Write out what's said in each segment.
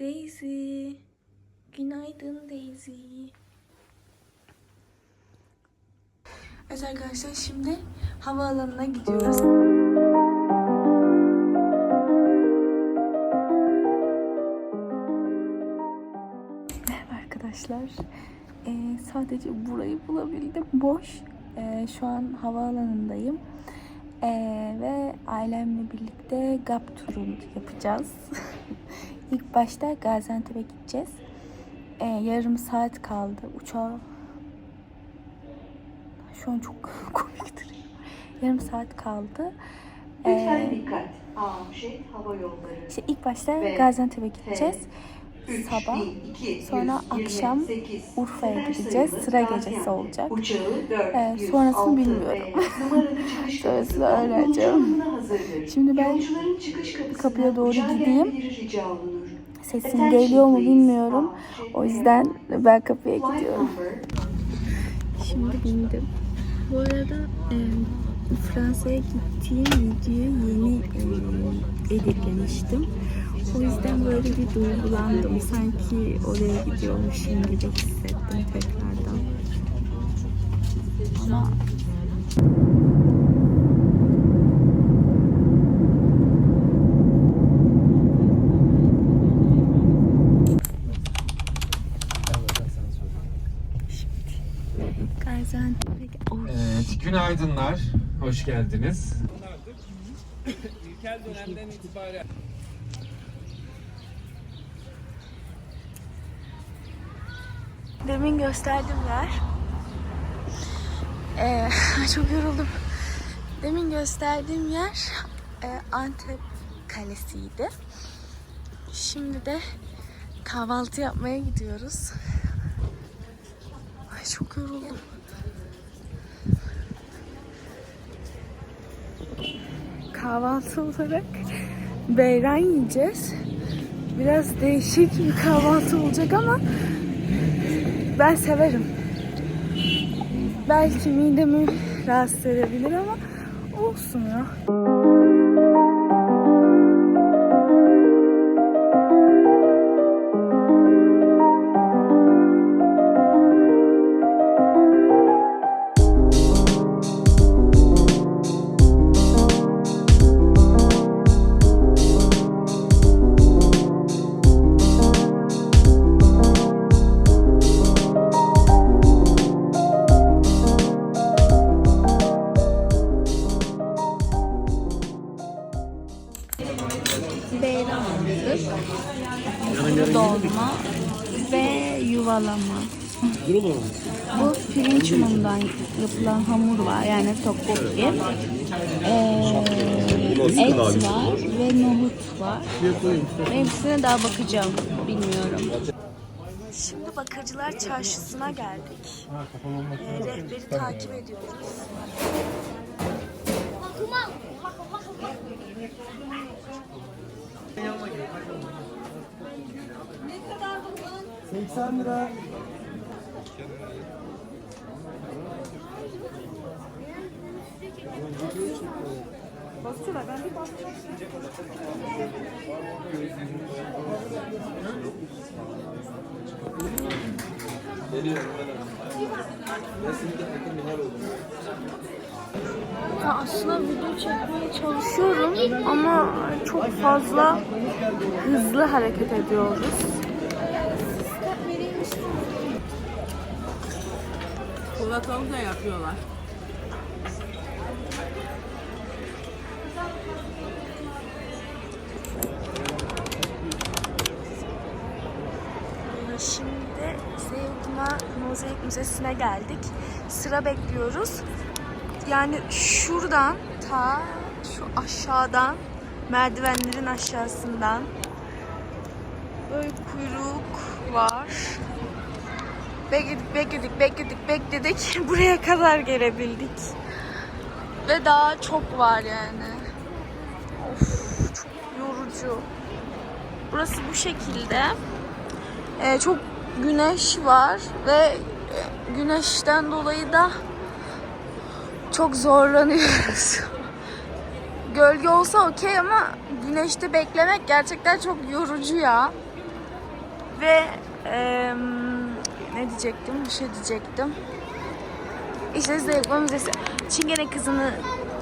Daisy. Günaydın Daisy. Evet arkadaşlar şimdi havaalanına gidiyoruz. Merhaba arkadaşlar. Ee, sadece burayı bulabildim. Boş. Ee, şu an havaalanındayım. Ee, ve ailemle birlikte GAP turunu yapacağız. İlk başta Gaziantep'e gideceğiz. Ee, yarım saat kaldı. Uçağa şu an çok komik duruyor. Yarım saat kaldı. Lütfen Ee, dikkat. Amşet Hava Yolları. işte ilk başta Gaziantep'e gideceğiz. 3, Sabah. 1228, Sonra akşam Urfa'ya gideceğiz. Sıra gecesi olacak. Uçağı Ee, 406 sonrasını bilmiyorum. Sonrasını öğreneceğim. Şimdi ben kapıya doğru gideyim. Sesim geliyor mu bilmiyorum. O yüzden ben kapıya gidiyorum. Şimdi bindim. Bu arada e, Fransa'ya gittiğim videoyu yeni e, editlemiştim. O yüzden böyle bir duygulandım. Sanki oraya gidiyormuşum gibi hissettim tekrardan. Ama Gaziantep'e... Oy. Evet, günaydınlar. Hoş geldiniz. İlkel dönemden itibaren Demin gösterdim yer. Ee, çok yoruldum. Demin gösterdiğim yer e, Antep Kalesi'ydi. Şimdi de kahvaltı yapmaya gidiyoruz. Ay çok yoruldum. Kahvaltı olarak beyran yiyeceğiz. Biraz değişik bir kahvaltı olacak ama ben severim. Belki midemi rahatsız edebilir ama olsun ya. Tteokbokki. Ee, et var ve nohut var. Hepsine daha bakacağım bilmiyorum. Şimdi Bakırcılar Çarşısı'na geldik. Ee, rehberi takip ediyoruz. Ya aslında video çekmeye çalışıyorum ama çok fazla hızlı hareket ediyoruz. Polatalı da yapıyorlar. Ee, Şimdi Zeugma Mozaik Müzesi'ne geldik. Sıra bekliyoruz. Yani şuradan ta şu aşağıdan merdivenlerin aşağısından böyle kuyruk var. Bekledik, bekledik, bekledik, bekledik. Buraya kadar gelebildik. Ve daha çok var yani. Of, çok yorucu. Burası bu şekilde. Ee, çok güneş var ve güneşten dolayı da çok zorlanıyoruz. Gölge olsa okey ama güneşte beklemek gerçekten çok yorucu ya. Ve eee, ne diyecektim? Bir şey diyecektim. İşte Zayıfma Müzesi. Çingene kızını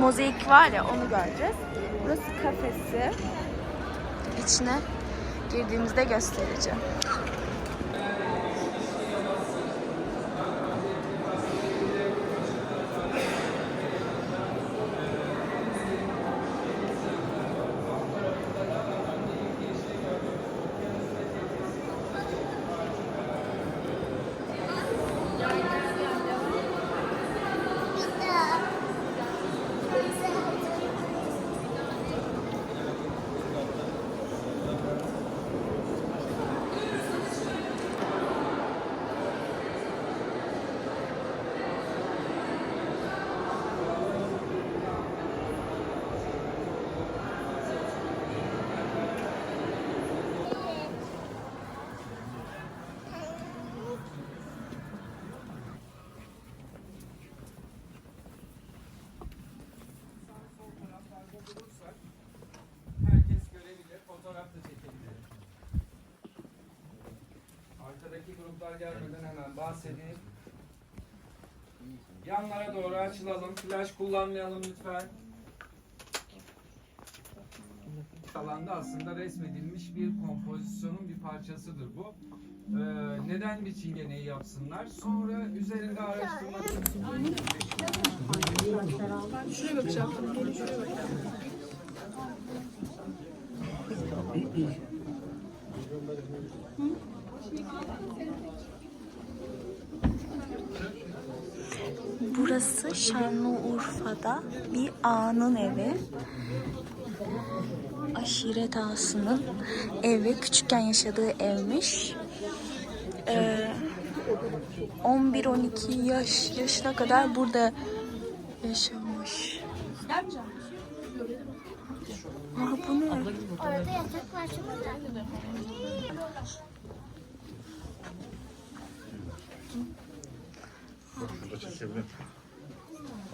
mozaik var ya onu göreceğiz. Burası kafesi. İçine girdiğimizde göstereceğim. Bahsedeyim. Yanlara doğru açılalım. Flash kullanmayalım lütfen. alanda aslında resmedilmiş bir kompozisyonun bir parçasıdır bu. Ee, neden bir çingeneyi yapsınlar? Sonra üzerinde araştırma Burası Şanlıurfa'da bir ağanın evi. Aşiret ağasının evi. Küçükken yaşadığı evmiş. Ee, 11-12 yaş yaşına kadar burada yaşamış. Aa, bu ne? Orada yatak var. Şurada çekebilirim.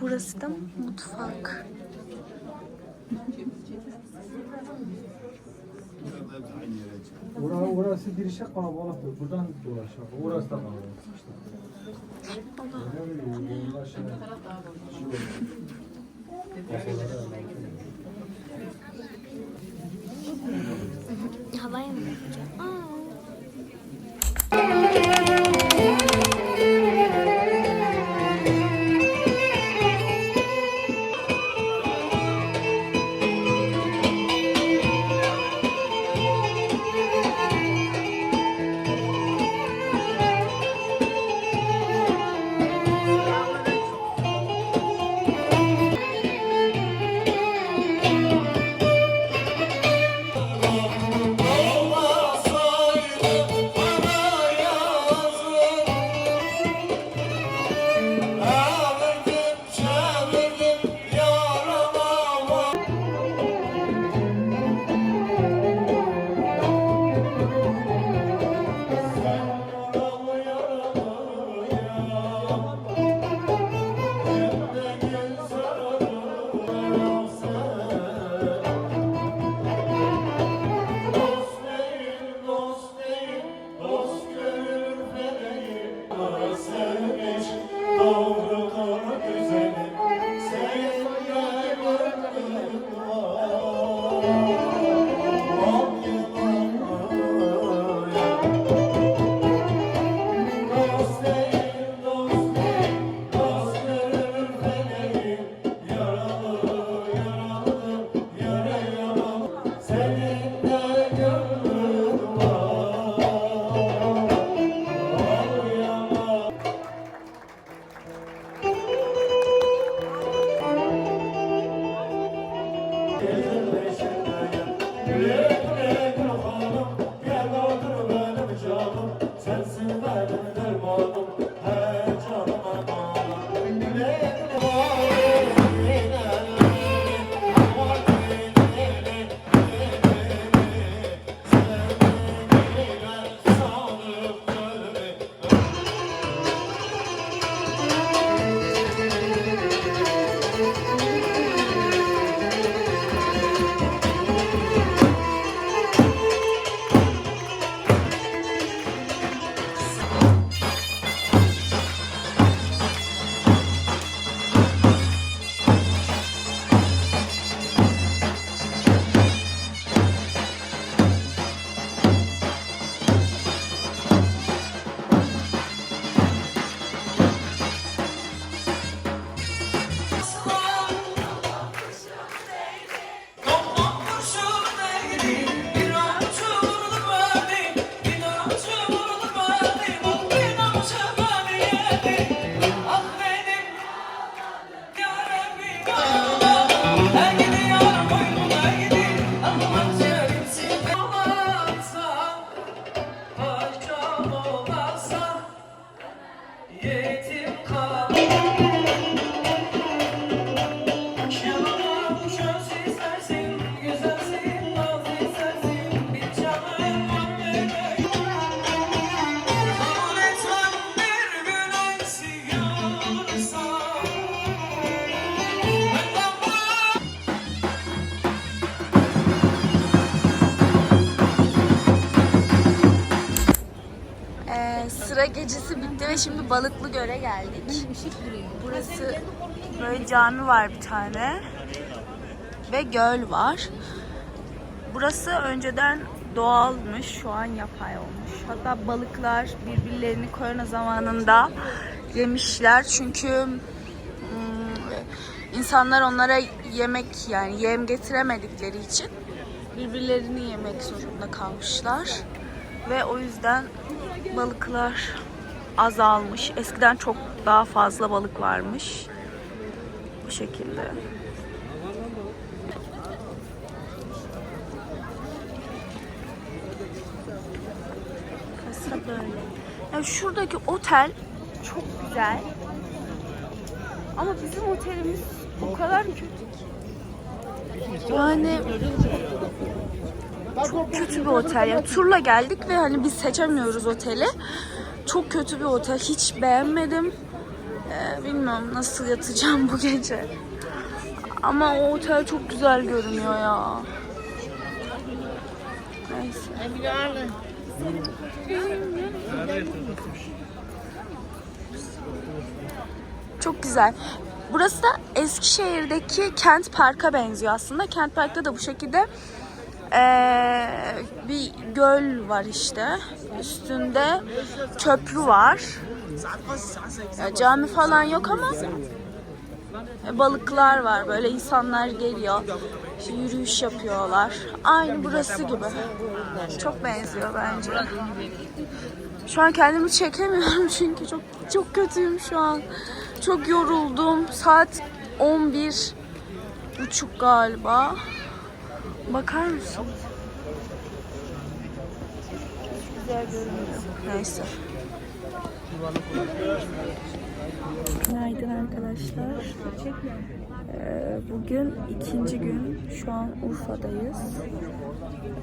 Burası da mutfak. Ora, orası girişe kalabalıktır. Buradan dolaşalım. Orası da kalabalık Havaya mı bakacağım? Sıra gecesi bitti ve şimdi Balıklı Göl'e geldik. Burası böyle cami var bir tane ve göl var. Burası önceden doğalmış, şu an yapay olmuş. Hatta balıklar birbirlerini korona zamanında yemişler çünkü hmm, insanlar onlara yemek yani yem getiremedikleri için birbirlerini yemek zorunda kalmışlar ve o yüzden balıklar azalmış. Eskiden çok daha fazla balık varmış. Bu şekilde. Burası böyle. Yani şuradaki otel çok güzel. Ama bizim otelimiz o kadar kötü ki. Yani çok kötü bir otel ya. Turla geldik ve hani biz seçemiyoruz oteli. Çok kötü bir otel. Hiç beğenmedim. Ee, bilmiyorum nasıl yatacağım bu gece. Ama o otel çok güzel görünüyor ya. Neyse. Çok güzel. Burası da Eskişehir'deki Kent Park'a benziyor aslında. Kent Park'ta da bu şekilde eee, bir göl var işte. Üstünde köprü var. Ya cami falan yok ama e, balıklar var. Böyle insanlar geliyor. İşte yürüyüş yapıyorlar. Aynı burası gibi. Çok benziyor bence. Şu an kendimi çekemiyorum çünkü çok çok kötüyüm şu an. Çok yoruldum. Saat 11 buçuk galiba. Bakar mısın? Güzel görünüyor. Neyse. Günaydın arkadaşlar. Ee, Bugün ikinci gün. Şu an Urfa'dayız.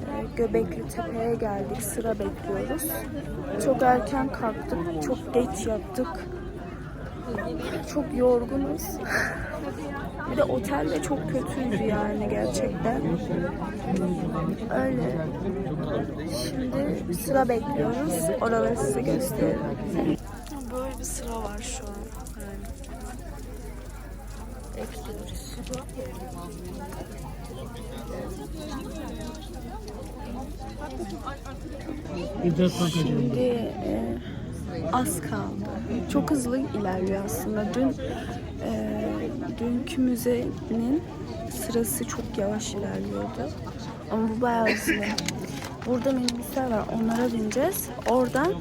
Ee, Göbekli Tepe'ye geldik. Sıra bekliyoruz. Çok erken kalktık. Çok geç yattık. Çok yorgunuz. Bir de otel de çok kötüydü yani gerçekten. Öyle. Şimdi sıra bekliyoruz. Oraları size gösteririm. Böyle bir sıra var şu an. Yani. Bekliyoruz. Şimdi e, az kaldı. Çok hızlı ilerliyor aslında. Dün e, dünkü müzenin sırası çok yavaş ilerliyordu. Ama bu bayağı hızlı. Burada minibüsler var. Onlara bineceğiz. Oradan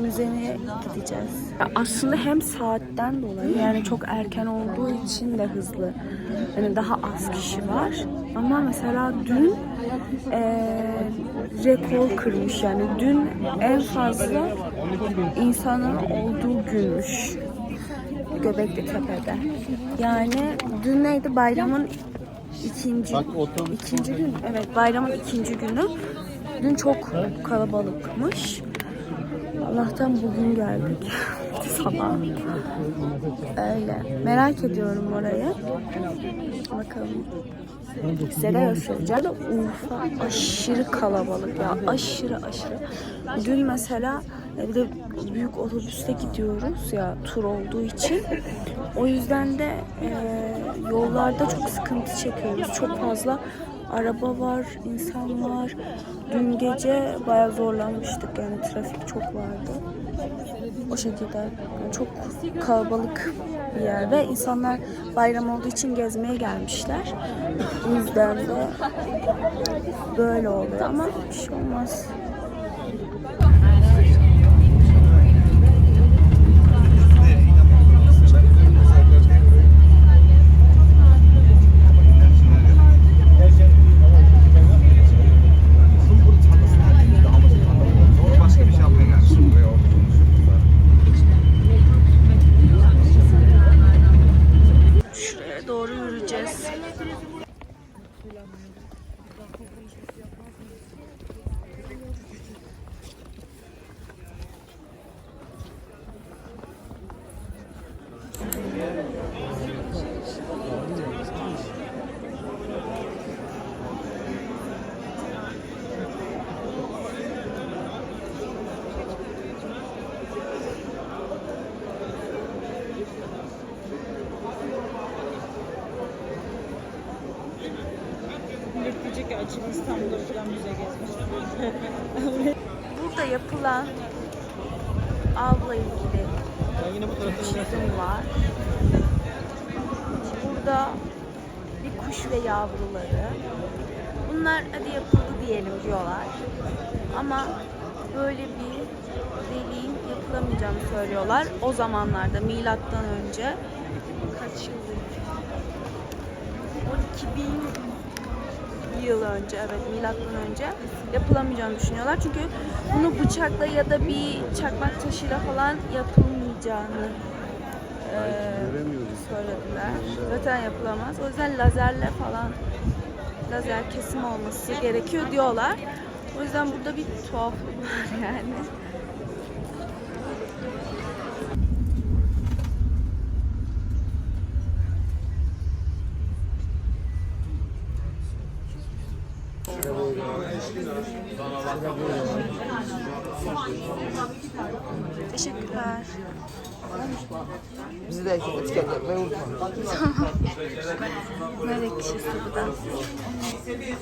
müzeye gideceğiz. Aslında hem saatten dolayı yani çok erken olduğu için de hızlı. Yani daha az kişi var. Ama mesela dün eee, rekor kırmış yani dün en fazla insanın olduğu günmüş. Göbekli Tepe'de. Yani dün neydi bayramın ikinci ikinci gün evet bayramın ikinci günü. Dün çok kalabalıkmış. Allah'tan bugün geldik. Sabah. Öyle. Merak ediyorum orayı. Bakalım. Size de göstereceğim. Urfa aşırı kalabalık ya. Aşırı aşırı. Dün mesela e, bir büyük otobüste gidiyoruz ya tur olduğu için. O yüzden de e, yollarda çok sıkıntı çekiyoruz. Çok fazla araba var, insan var. Dün gece bayağı zorlanmıştık yani trafik çok vardı. O şekilde çok kalabalık bir yer ve insanlar bayram olduğu için gezmeye gelmişler. O yüzden de böyle oluyor ama bir şey olmaz. Burada yapılan avla ilgili çizim var. Burada bir kuş ve yavruları. Bunlar hadi yapıldı diyelim diyorlar. Ama böyle bir deliğin yapılamayacağını söylüyorlar. O zamanlarda milattan önce kaç yıldır? 12 bin yıl önce evet milattan önce yapılamayacağını düşünüyorlar. Çünkü bunu bıçakla ya da bir çakmak taşıyla falan yapılmayacağını eee, söylediler. Zaten yapılamaz. O yüzden lazerle falan lazer kesim olması gerekiyor diyorlar. O yüzden burada bir tuhaflık var yani. Teşekkürler. Bizi de etiket yapmayı unutma. Nar ekşisi bu da.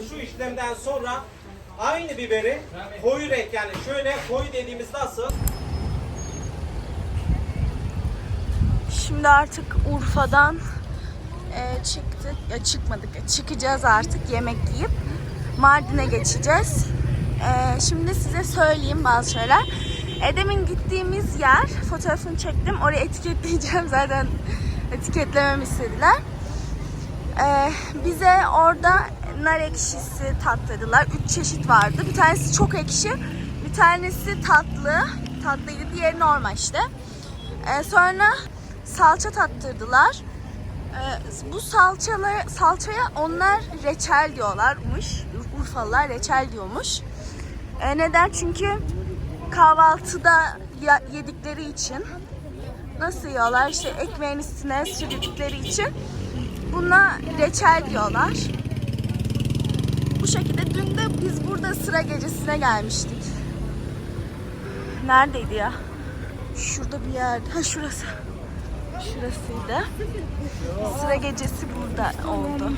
Şu işlemden sonra aynı biberi koyu renk yani şöyle koyu dediğimiz nasıl? Şimdi artık Urfa'dan e, çıktık. Ya çıkmadık. çıkacağız artık yemek yiyip Mardin'e geçeceğiz. E, şimdi size söyleyeyim bazı şeyler. Edem'in gittiğimiz yer fotoğrafını çektim. Oraya etiketleyeceğim zaten etiketlememi istediler. E, bize orada nar ekşisi tattırdılar. Üç çeşit vardı. Bir tanesi çok ekşi, bir tanesi tatlı. Tatlıydı, diğeri normal işte. E, sonra salça tattırdılar. Ee, bu salçalar, salçaya onlar reçel diyorlarmış. Urfalılar reçel diyormuş. Ee, neden? Çünkü kahvaltıda yedikleri için nasıl yiyorlar? İşte ekmeğin üstüne sürdükleri için buna reçel diyorlar. Bu şekilde dün de biz burada sıra gecesine gelmiştik. Neredeydi ya? Şurada bir yerde. Ha şurası. Şurasıydı. Sıra gecesi burada oldu.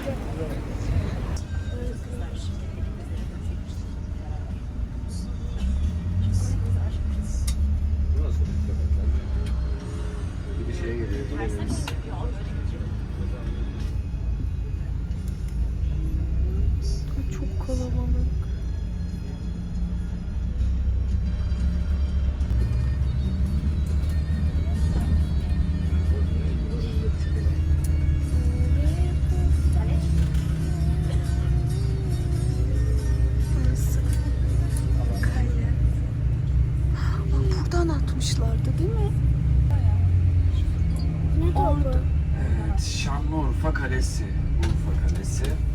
Orada. Evet, Şanlıurfa Kalesi. Urfa Kalesi.